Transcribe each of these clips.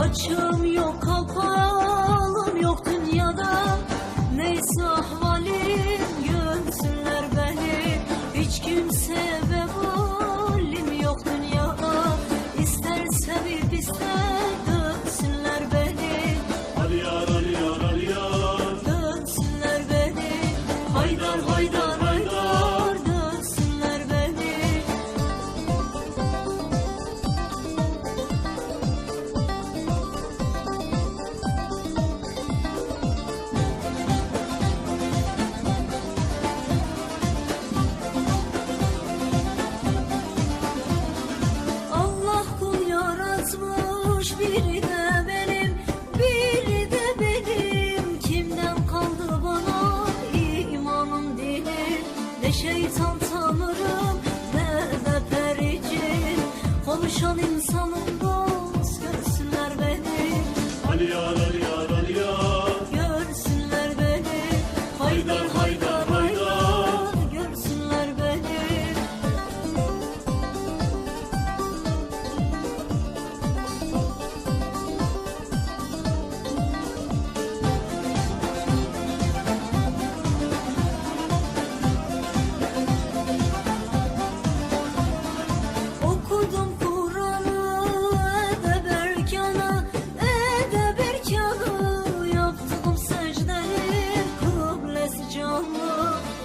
Açım yok kapağı biri de benim Biri de benim. Kimden kaldı bana imanım dinim Ne şeytan tanırım ne de pericim. Konuşan insanım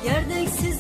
Yerdek siz